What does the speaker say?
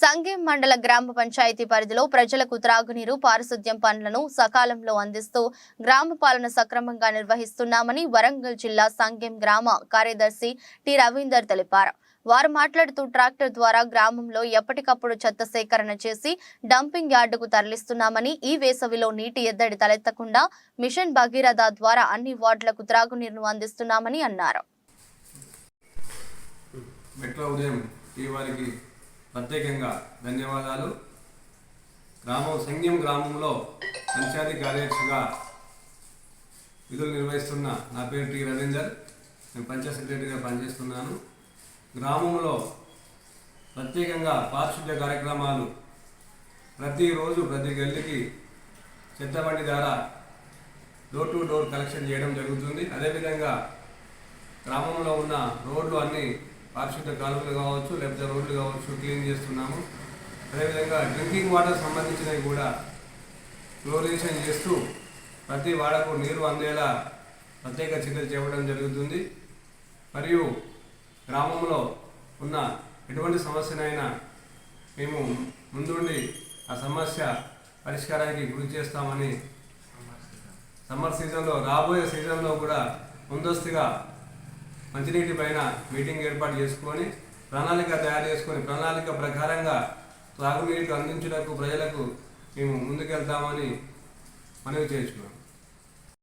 సంగేం మండల గ్రామ పంచాయతీ పరిధిలో ప్రజలకు త్రాగునీరు పారిశుద్ధ్యం పనులను సకాలంలో అందిస్తూ గ్రామ పాలన సక్రమంగా నిర్వహిస్తున్నామని వరంగల్ జిల్లా సంగేం గ్రామ కార్యదర్శి టి రవీందర్ తెలిపారు. వారు మాట్లాడుతూ ట్రాక్టర్ ద్వారా గ్రామంలో ఎప్పటికప్పుడు చెత్త సేకరణ చేసి డంపింగ్ యార్డుకు తరలిస్తున్నామని ఈ వేసవిలో నీటి ఎద్దడి తలెత్తకుండా మిషన్ భగీరథ ద్వారా అన్ని వార్డులకు త్రాగునీరును అందిస్తున్నామని అన్నారు. ఉదయం ఈ వారికి ప్రత్యేకంగా ధన్యవాదాలు. గ్రామం సంఘం గ్రామంలో పంచాయతీ కార్యదర్శిగా విధులు నిర్వహిస్తున్న నా పేరు టి రవీందర్. నేను పంచాయత్ సెక్రటరీగా పనిచేస్తున్నాను. గ్రామంలో ప్రత్యేకంగా పారిశుద్ధ్య కార్యక్రమాలు ప్రతిరోజు ప్రతి గల్లికి చెత్తబండి ద్వారా డోర్ టు డోర్ కలెక్షన్ చేయడం జరుగుతుంది. అదేవిధంగా గ్రామంలో ఉన్న రోడ్లు అన్ని పారిశుద్ధ కాలువలు కావచ్చు లేకపోతే రోడ్లు కావచ్చు క్లీన్ చేస్తున్నాము. అదేవిధంగా డ్రింకింగ్ వాటర్ సంబంధించినవి కూడా క్లోరినేషన్ చేస్తూ ప్రతి వాడకు నీరు అందేలా ప్రత్యేక చర్యలు చేపట్టడం జరుగుతుంది. మరియు గ్రామంలో ఉన్న ఎటువంటి సమస్యనైనా మేము ముందుండి ఆ సమస్య పరిష్కారానికి గురి చేస్తామని సమ్మర్ సీజన్లో రాబోయే సీజన్లో కూడా ముందస్తుగా మంచినీటి పైన మీటింగ్ ఏర్పాటు చేసుకొని ప్రణాళిక తయారు చేసుకొని ప్రణాళిక ప్రకారంగా త్రాగునీటికి అందించుటకు ప్రజలకు మేము ముందుకెళ్తామని మనవి చేస్తున్నాం.